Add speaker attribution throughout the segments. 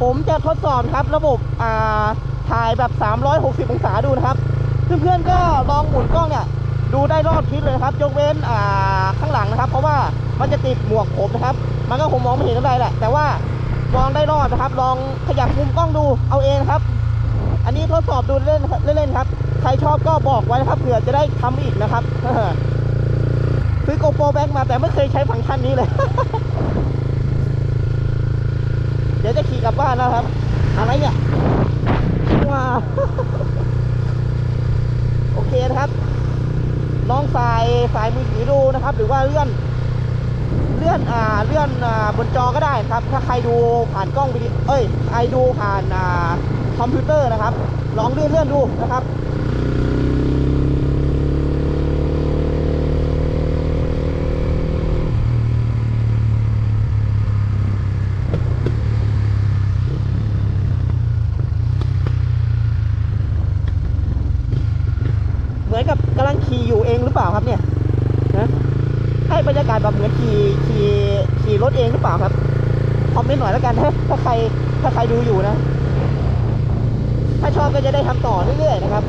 Speaker 1: ผมจะทดสอบครับระบบอ่าถ่ายแบบ 360 องศาดูนะครับเพื่อนๆก็ลองหมุนกล้องเนี่ยดูได้รอบทิศเลยครับยกเว้นอ่าข้างหลังนะครับ เพราะว่ามันจะติดหมวกผมนะครับ มันก็คงมองไม่เห็นอะไรแหละ แต่ว่ามองได้รอดนะครับ ลองขยับมุมกล้องดูเอาเองครับ อันนี้ทดสอบดูเล่นๆเล่นๆครับ ใครชอบก็บอกไว้นะครับเผื่อจะได้ทำอีกนะครับซื้อโกโปรแบ็กมาแต่ไม่เคยใช้ฟังก์ชันนี้เลย ดี๋ยวจะขี่กลับบ้านแล้วครับ อะไรเนี่ยว้าโอเคนะครับลองสายสายมือถือดูนะครับ หรือว่าเลื่อน เลื่อนอ่าเลื่อนอ่าบนจอก็ได้นะครับ ถ้าใครดูผ่านกล้องวิดีเอ้ยใครดูผ่านอ่าคอมพิวเตอร์นะครับ ลองเลื่อนเลื่อนดูนะครับ เหมือนกับกำลัง ขี่อยู่เองหรือเปล่าครับเนี่ยนะให้บรรยากาศแบบเหมือนขี่ขี่ขี่รถเองหรือเปล่าครับคอมเมนต์หน่อยแล้วกันนะถ้าใครถ้าใครดูอยู่นะ ถ้าชอบก็จะได้ทำต่อเรื่อยๆนะครับ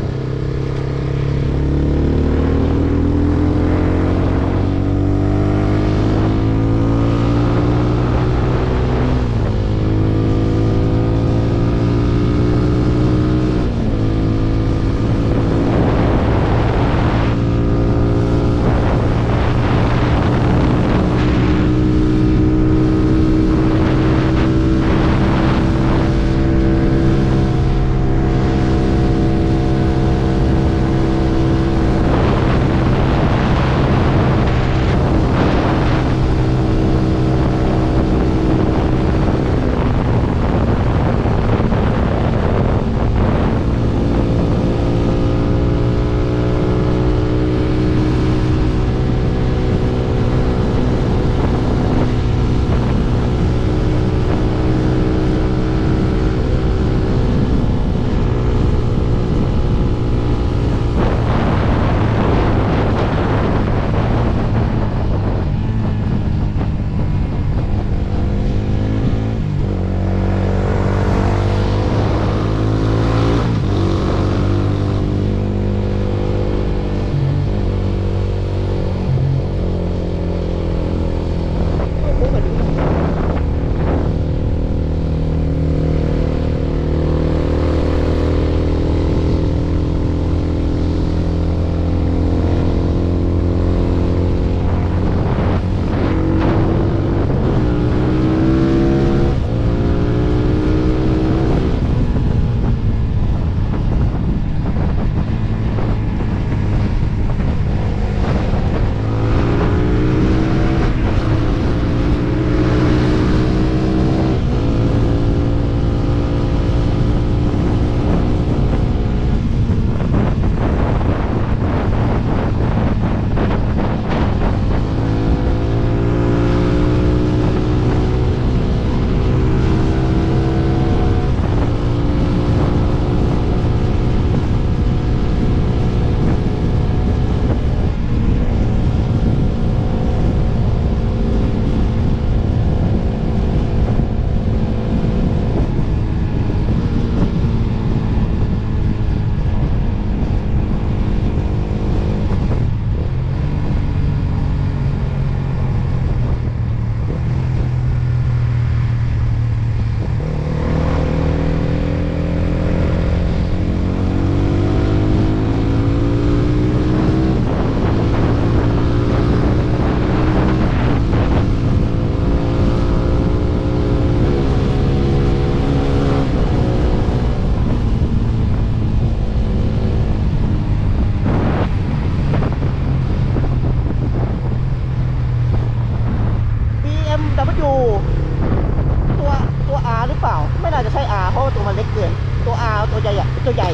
Speaker 1: ตัวตัวอาหรือเปล่า ไม่น่าจะใช่อาเพราะว่าตัวมันเล็กเกิน ตัวอาตัวใหญ่อะตัวใหญ่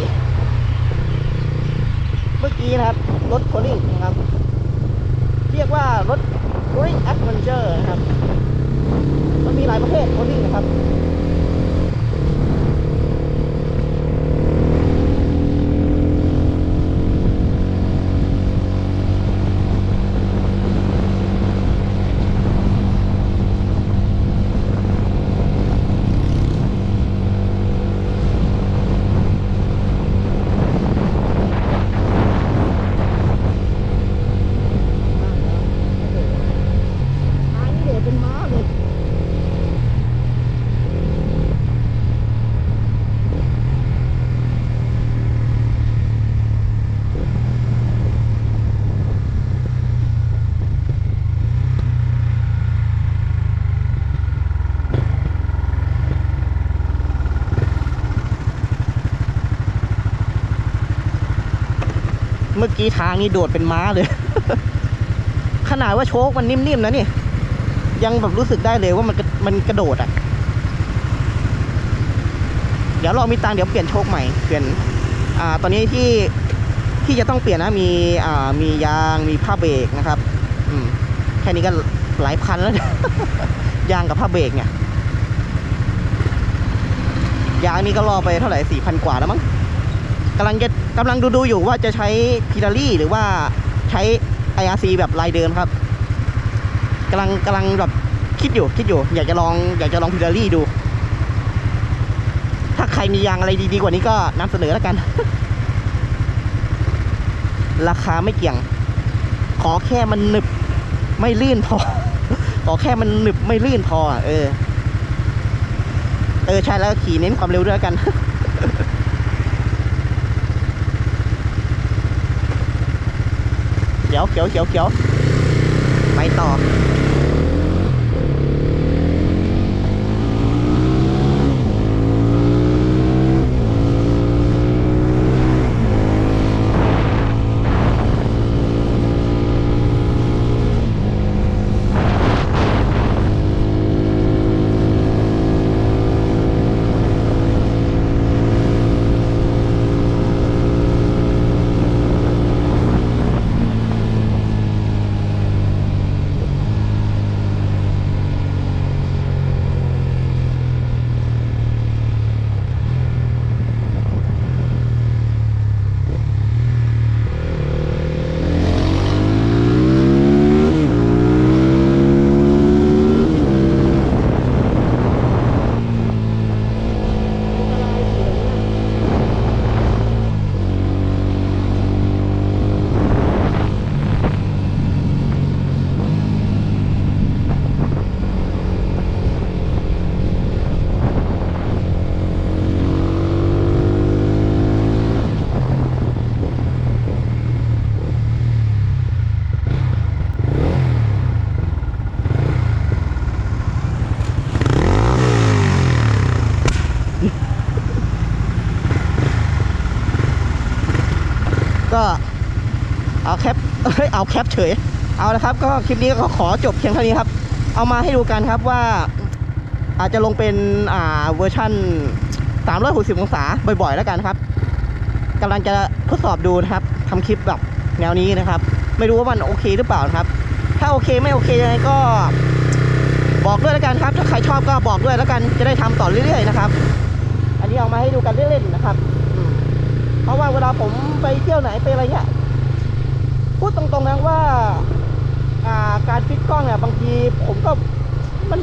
Speaker 1: เมื่อกี้นะครับ รถโคลิ่งนะครับ เรียกว่ารถ Touring Adventure นะครับ มันมีหลายประเภทโคลิ่งนะครับ มื่อ กี้ทางนี่โดดเป็นม้าเลย ขนาดว่าโชคมันนิ่มๆนะนี่ ยังแบบรู้สึกได้เลยว่ามันมันกระโดดอะ เดี๋ยวเรามีตังค์เดี๋ยวเปลี่ยนโชคใหม่ เปลี่ยน อ่า ตอนนี้ที่ที่จะต้องเปลี่ยนนะ มีอ่ามียางมีผ้าเบรกนะครับ อืมแค่นี้ก็หลายพันแล้วเนี่ยยางกับผ้าเบรกเนี่ยยางนี่ก็รอไปเท่าไหร่สี่พันกว่าแล้วมั้ง กำลังจะกำลังดูดูอยู่ว่าจะใช้พิลารี่หรือว่าใช้ IRC แบบลายเดิมครับกำลังกำลังแบบคิดอยู่คิดอยู่ อยากจะลองอยากจะลองพิลารี่ดู ถ้าใครมียางอะไรดีๆกว่านี้ก็นำเสนอแล้วกัน ราคาไม่เกี่ยง ขอแค่มันหนึบไม่ลื่นพอ ขอแค่มันหนึบไม่ลื่นพอ เออ เออใช่แล้วขี่เน้นความเร็วด้วยกัน เขียวเขียวเขียวเขียวไปต่อ ก็ เอาแคปเอ้ยเอาแคปเฉย เอาละครับก็คลิปนี้ก็ขอจบเพียงเท่านี้ครับ เอามาให้ดูกันครับว่าอาจจะลงเป็นอ่าเวอร์ชั่น 360 องศาบ่อยๆ แล้วกันครับกำลังจะทดสอบดูนะครับทำคลิปแบบแนวนี้นะครับ ไม่รู้ว่ามันโอเคหรือเปล่านะครับ ถ้าโอเคไม่โอเคยังไงก็บอกด้วยแล้วกันครับ ถ้าใครชอบก็บอกด้วยแล้วกันจะได้ทำต่อเรื่อยๆนะครับ อันนี้เอามาให้ดูกันเล่นๆนะครับ เพราะว่าเวลาผมไปเที่ยวไหนไปอะไรเงี้ย พูดตรงๆนะว่าการฟิตกล้องเนี่ยบางทีผมก็มัน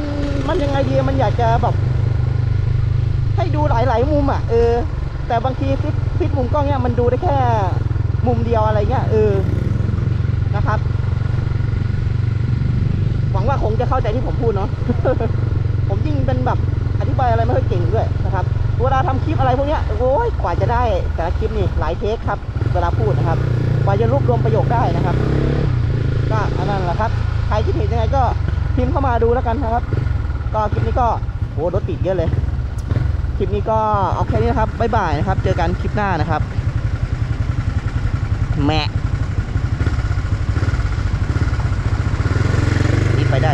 Speaker 1: มันยังไงดีมันอยากจะแบบให้ดูหลายๆมุมอะเออ แต่บางทีฟิตฟิตมุมกล้องเนี่ยมันดูได้แค่มุมเดียวอะไรเงี้ยเออนะครับ หวังว่าคงจะเข้าใจที่ผมพูดเนาะผมยิ่งเป็นแบบอธิบายอะไรไม่ค่อยเก่งด้วยนะครับเวลาทำคลิปอะไรพวกเนี้ยโอ้ยกว่าจะได้แต่ละคลิปนี่หลายเทคครับ เวลาพูดนะครับ กว่าจะรวบรวมประโยคได้นะครับ ก็อันนั้นแหละครับใครคิดเห็นยังไงก็พิมพ์เข้ามาดูแล้วกันนะครับ ก็คลิปนี้ก็โหรถติดเยอะเลย คลิปนี้ก็เอาแค่นี้นะครับบ๊ายบายนะครับ เจอกันคลิปหน้านะครับแมะนี่ไปได้